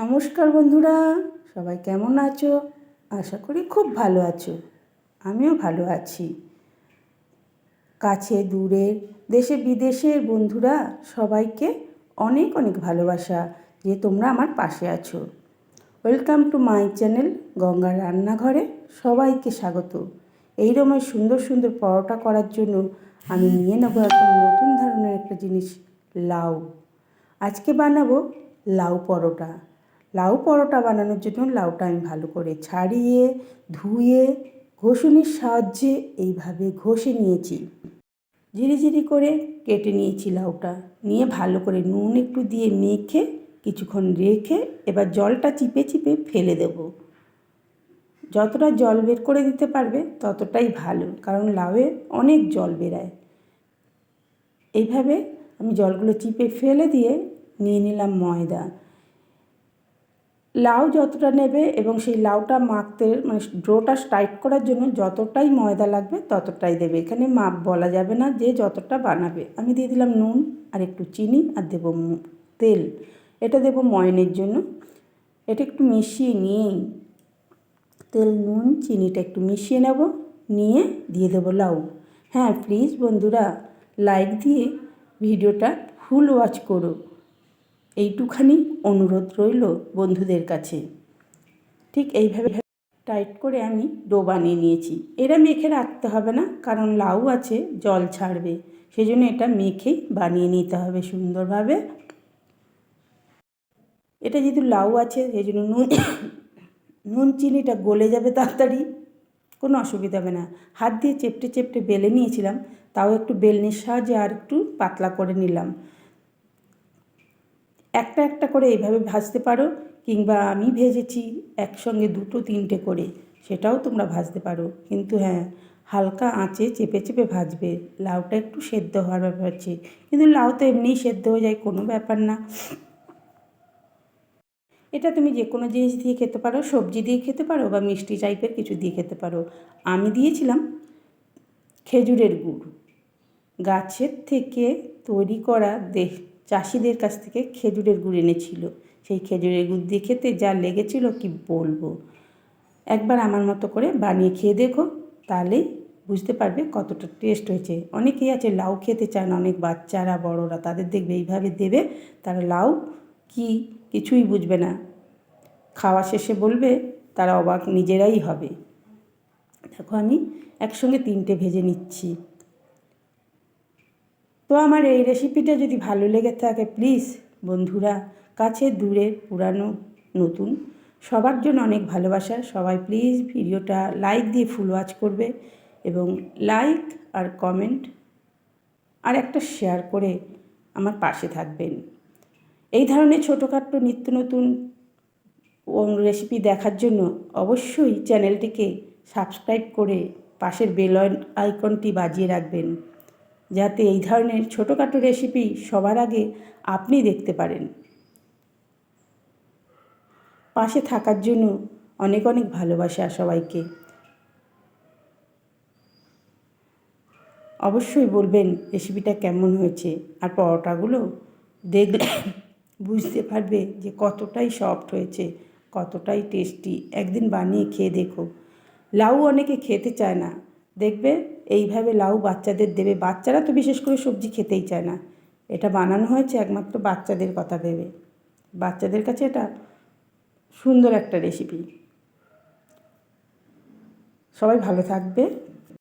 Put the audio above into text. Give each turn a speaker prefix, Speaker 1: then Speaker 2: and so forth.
Speaker 1: নমস্কার বন্ধুরা, সবাই কেমন আছো? আশা করি খুব ভালো আছো। আমিও ভালো আছি। কাছে দূরে দেশে বিদেশের বন্ধুরা, সবাইকে অনেক অনেক ভালোবাসা যে তোমরা আমার পাশে আছো। ওয়েলকাম টু মাই চ্যানেল গঙ্গার রান্নাঘরে সবাইকে স্বাগত। এই সুন্দর সুন্দর পরোটা করার জন্য আমি নিয়ে নেব একটা নতুন ধরনের একটা জিনিস, লাউ। আজকে বানাবো লাউ পরোটা। লাউ পরোটা বানানোর জন্য লাউটা আমি ভালো করে ছাড়িয়ে, ধুয়ে, ঘষুনির সাহায্যে এইভাবে ঘষে নিয়েছি। ঝিরিঝিরি করে কেটে নিয়েছি লাউটা। নিয়ে ভালো করে নুন একটু দিয়ে মেখে কিছুক্ষণ রেখে এবার জলটা চিপে চিপে ফেলে দেব। যতটা জল বের করে দিতে পারবে ততটাই ভালো, কারণ লাউয়ে অনেক জল বেরায়। এইভাবে আমি জলগুলো চিপে ফেলে দিয়ে নিয়ে নিলাম ময়দা। লাউ যতটা নেবে এবং সেই লাউটা মাখতে মানে ডোটা টাইট করার জন্য যতটাই ময়দা লাগবে ততটাই দেবে। এখানে মাপ বলা যাবে না যে যতটা বানাবে। আমি দিয়ে দিলাম নুন আর একটু চিনি আর দেবো তেল। এটা দেবো ময়নের জন্য। এটা একটু মিশিয়ে নিয়েই তেল, নুন, চিনিটা একটু মিশিয়ে নেব। নিয়ে দিয়ে দেবো লাউ। হ্যাঁ প্লিজ বন্ধুরা লাইক দিয়ে ভিডিওটা ফুল ওয়াচ করো। এইটুখানি অনুরোধ রইল বন্ধুদের কাছে। ঠিক এইভাবে টাইট করে আমি ডো বানিয়ে নিয়েছি। এরা মেখে রাখতে হবে না, কারণ লাউ আছে, জল ছাড়বে। সেই জন্য এটা মেখেই বানিয়ে নিতে হবে সুন্দরভাবে। এটা যেহেতু লাউ আছে সেই জন্য নুন নুন চিনিটা গলে যাবে তাড়াতাড়ি। কোনো অসুবিধা হবে না। হাত দিয়ে চেপটে চেপটে বেলে নিয়েছিলাম, তাও একটু বেলনির সাহায্যে আর একটু পাতলা করে নিলাম। একটা একটা করে এইভাবে ভাজতে পারো কিংবা আমি ভেজেছি একসঙ্গে দুটো তিনটে করে, সেটাও তোমরা ভাজতে পারো। কিন্তু হ্যাঁ হালকা আঁচে চেপে চেপে ভাজবে। লাউটা একটু সেদ্ধ হওয়ার ব্যাপার আছে। কিন্তু লাউ তো এমনিই সেদ্ধ হয়ে যায়, কোনো ব্যাপার না। এটা তুমি যে কোনো জিনিস দিয়ে খেতে পারো, সবজি দিয়ে খেতে পারো বা মিষ্টি টাইপের কিছু দিয়ে খেতে পারো। আমি দিয়েছিলাম খেজুরের গুড়। গাছের থেকে তৈরি করা দেহ চাষিদের কাছ থেকে খেজুরের গুড় এনেছিল। সেই খেজুরের গুড় দিয়ে খেতে যা লেগেছিল, কি বলব? একবার আমার মতো করে বানিয়ে খেয়ে দেখো, তাহলেই বুঝতে পারবে কতটা টেস্ট হয়েছে। অনেকেই আছে লাউ খেতে চায় না অনেক বাচ্চারা, বড়রা, তাদের দেখবে এইভাবে দেবে, তারা লাউ কি কিছুই বুঝবে না। খাওয়া শেষে বলবে, তারা অবাক নিজেরাই হবে। দেখো আমি একসঙ্গে তিনটে ভেজে নিচ্ছি। তো আমার এই রেসিপিটা যদি ভালো লেগে থাকে প্লিজ বন্ধুরা, কাছে দূরে পুরানো, নতুন, সবার জন্য অনেক ভালোবাসা। সবাই প্লিজ ভিডিওটা লাইক দিয়ে ফুল ওয়াচ করবে এবং লাইক আর কমেন্ট আর একটা শেয়ার করে আমার পাশে থাকবেন। এই ধরনের ছোটোখাটো নিত্য নতুন রেসিপি দেখার জন্য অবশ্যই চ্যানেলটিকে সাবস্ক্রাইব করে পাশের বেল আইকনটি বাজিয়ে রাখবেন। যাতে এই ধরনের ছোটোখাটো রেসিপি সবার আগে আপনি দেখতে পারেন। পাশে থাকার জন্য অনেক অনেক ভালোবাসা সবাইকে। অবশ্যই বলবেন রেসিপিটা কেমন হয়েছে আর পরোটাগুলো দেখলে বুঝতে পারবে যে কতটাই সফট হয়েছে, কতটাই টেস্টি একদিন বানিয়ে খেয়ে দেখো। লাউ অনেকে খেতে চায় না দেখবে এইভাবে লাউ বাচ্চাদের দেবে। বাচ্চারা তো বিশেষ করে সবজি খেতেই চায় না। এটা বানানো হয়েছে একমাত্র বাচ্চাদের কথা ভেবে। বাচ্চাদের কাছে এটা সুন্দর একটা রেসিপি সবাই ভালো থাকবে।